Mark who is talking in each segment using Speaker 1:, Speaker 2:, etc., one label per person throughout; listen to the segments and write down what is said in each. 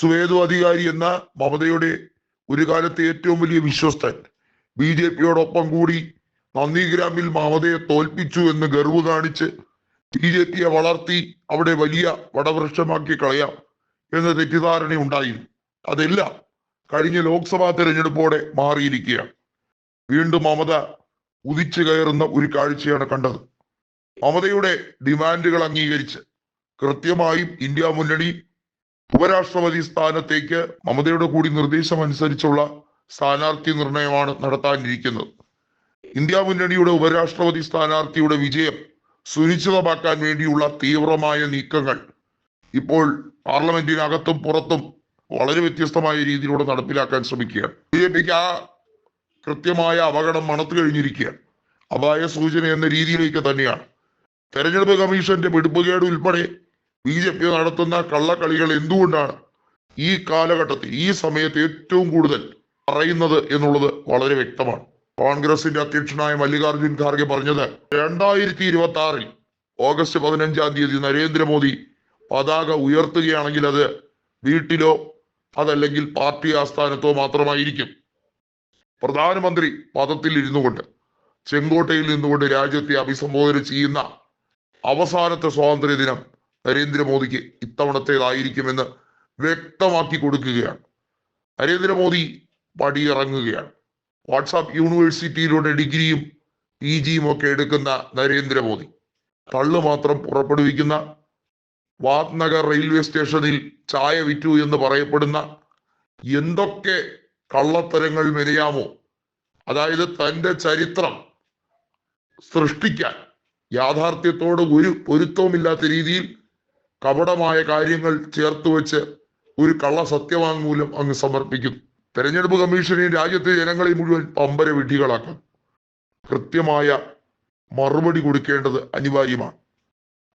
Speaker 1: സുവേദു അധികാരി എന്ന മമതയുടെ ഒരു കാലത്തെ ഏറ്റവും വലിയ വിശ്വസ്തൻ. ബി ജെ പിയോടൊപ്പം കൂടി നന്ദിഗ്രാമിൽ മമതയെ തോൽപ്പിച്ചു എന്ന് ഗർവ് കാണിച്ച് ബി ജെ പിയെ വളർത്തി അവിടെ വലിയ വടവൃക്ഷമാക്കി കളയാം എന്ന തെറ്റിദ്ധാരണ ഉണ്ടായിരുന്നു അതെല്ലാം കഴിഞ്ഞ ലോക്സഭാ തെരഞ്ഞെടുപ്പോടെ മാറിയിരിക്കുകയാണ്. വീണ്ടും മമത ഉദിച്ചു കയറുന്ന ഒരു കാഴ്ചയാണ് കണ്ടത്. മമതയുടെ ഡിമാൻഡുകൾ അംഗീകരിച്ച് കൃത്യമായും ഇന്ത്യ മുന്നണി ഉപരാഷ്ട്രപതി സ്ഥാനത്തേക്ക് മമതയുടെ കൂടി നിർദ്ദേശം അനുസരിച്ചുള്ള സ്ഥാനാർത്ഥി നിർണയമാണ് നടത്താനിരിക്കുന്നത്. ഇന്ത്യ മുന്നണിയുടെ ഉപരാഷ്ട്രപതി സ്ഥാനാർത്ഥിയുടെ വിജയം സുനിശ്ചിതമാക്കാൻ വേണ്ടിയുള്ള തീവ്രമായ നീക്കങ്ങൾ ഇപ്പോൾ പാർലമെന്റിനകത്തും പുറത്തും വളരെ വ്യത്യസ്തമായ രീതിയിലൂടെ നടപ്പിലാക്കാൻ ശ്രമിക്കുകയാണ്. ബി ജെ പിക്ക് ആ കൃത്യമായ അപകടം മണത്തു കഴിഞ്ഞിരിക്കുകയാണ്. അപായ സൂചന എന്ന രീതിയിലേക്ക് തന്നെയാണ്. തെരഞ്ഞെടുപ്പ് കമ്മീഷന്റെ പിടിപ്പുകേട് ഉൾപ്പെടെ ബി ജെ പി നടത്തുന്ന കള്ളക്കളികൾ എന്തുകൊണ്ടാണ് ഈ കാലഘട്ടത്തിൽ ഈ സമയത്ത് ഏറ്റവും കൂടുതൽ പറയുന്നത് എന്നുള്ളത് വളരെ വ്യക്തമാണ്. കോൺഗ്രസിന്റെ അധ്യക്ഷനായ മല്ലികാർജുൻ ഖാർഗെ പറഞ്ഞത് രണ്ടായിരത്തി ഇരുപത്തി ആറിൽ ഓഗസ്റ്റ് പതിനഞ്ചാം തീയതി നരേന്ദ്രമോദി പതാക ഉയർത്തുകയാണെങ്കിൽ അത് വീട്ടിലോ അതല്ലെങ്കിൽ പാർട്ടി ആസ്ഥാനത്തോ മാത്രമായിരിക്കും. പ്രധാനമന്ത്രി പദത്തിൽ ഇരുന്നു കൊണ്ട് ചെങ്കോട്ടയിൽ നിന്നുകൊണ്ട് രാജ്യത്തെ അഭിസംബോധന ചെയ്യുന്ന അവസാനത്തെ സ്വാതന്ത്ര്യ ദിനം നരേന്ദ്രമോദിക്ക് ഇത്തവണത്തേതായിരിക്കുമെന്ന് വ്യക്തമാക്കി കൊടുക്കുകയാണ്. നരേന്ദ്രമോദി പടിയിറങ്ങുകയാണ്. വാട്സാപ്പ് യൂണിവേഴ്സിറ്റിയിലൂടെ ഡിഗ്രിയും പി ജിയും ഒക്കെ എടുക്കുന്ന നരേന്ദ്രമോദി. കള്ള് മാത്രം പുറപ്പെടുവിക്കുന്ന വാത്നഗർ റെയിൽവേ സ്റ്റേഷനിൽ ചായ വിറ്റു എന്ന് പറയപ്പെടുന്ന എന്തൊക്കെ കള്ളത്തരങ്ങൾ മെനയാമോ? അതായത് തന്റെ ചരിത്രം സൃഷ്ടിക്കാൻ യാഥാർത്ഥ്യത്തോട് ഒരു പൊരുത്തവുമില്ലാത്ത രീതിയിൽ കപടമായ കാര്യങ്ങൾ ചേർത്ത് വെച്ച് ഒരു കള്ള സത്യവാങ്മൂലം അങ്ങ് സമർപ്പിക്കുന്നു തെരഞ്ഞെടുപ്പ് കമ്മീഷനെ രാജ്യത്തെ ജനങ്ങളെ മുഴുവൻ പമ്പര വിഡ്ഢികളാക്കും. കൃത്യമായ മറുപടി കൊടുക്കേണ്ടത് അനിവാര്യമാണ്.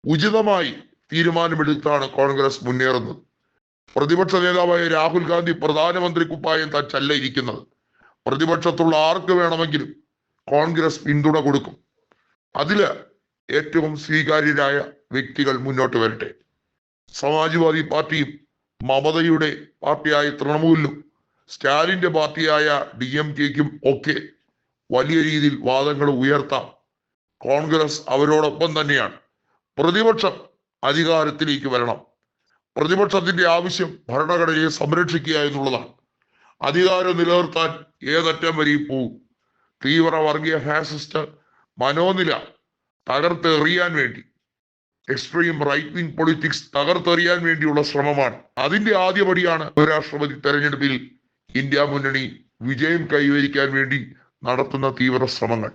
Speaker 1: ഉചിതമായി തീരുമാനമെടുത്താണ് കോൺഗ്രസ് മുന്നേറുന്നത്. പ്രതിപക്ഷ നേതാവായ രാഹുൽ ഗാന്ധി പ്രധാനമന്ത്രി കുപ്പായം തച്ചല്ല ഇരിക്കുന്നത്. പ്രതിപക്ഷത്തുള്ള ആർക്ക് വേണമെങ്കിലും കോൺഗ്രസ് പിന്തുണ കൊടുക്കും. അതിൽ ഏറ്റവും സ്വീകാര്യരായ വ്യക്തികൾ മുന്നോട്ട് വരട്ടെ. സമാജ്വാദി പാർട്ടിയും മമതയുടെ പാർട്ടിയായ തൃണമൂലിനും സ്റ്റാലിന്റെ പാർട്ടിയായ ഡി എം കെക്കും ഒക്കെ വലിയ രീതിയിൽ വാദങ്ങൾ ഉയർത്താം. കോൺഗ്രസ് അവരോടൊപ്പം തന്നെയാണ്. പ്രതിപക്ഷം അധികാരത്തിലേക്ക് വരണം. പ്രതിപക്ഷത്തിന്റെ ആവശ്യം ഭരണഘടനയെ സംരക്ഷിക്കുക എന്നുള്ളതാണ്. അധികാരം നിലനിർത്താൻ ഏതറ്റം വരെയും പോകും തീവ്ര വർഗീയ ഫാസിസ്റ്റ് മനോനില തകർത്തെറിയാൻ വേണ്ടി. എക്സ്ട്രീം റൈറ്റ് വിങ് പൊളിറ്റിക്സ് തകർത്തെറിയാൻ വേണ്ടിയുള്ള ശ്രമമാണ്. അതിന്റെ ആദ്യപടിയാണ് ഉപരാഷ്ട്രപതി തെരഞ്ഞെടുപ്പിൽ ഇന്ത്യ മുന്നണി വിജയം കൈവരിക്കാൻ വേണ്ടി നടത്തുന്ന തീവ്ര ശ്രമങ്ങൾ.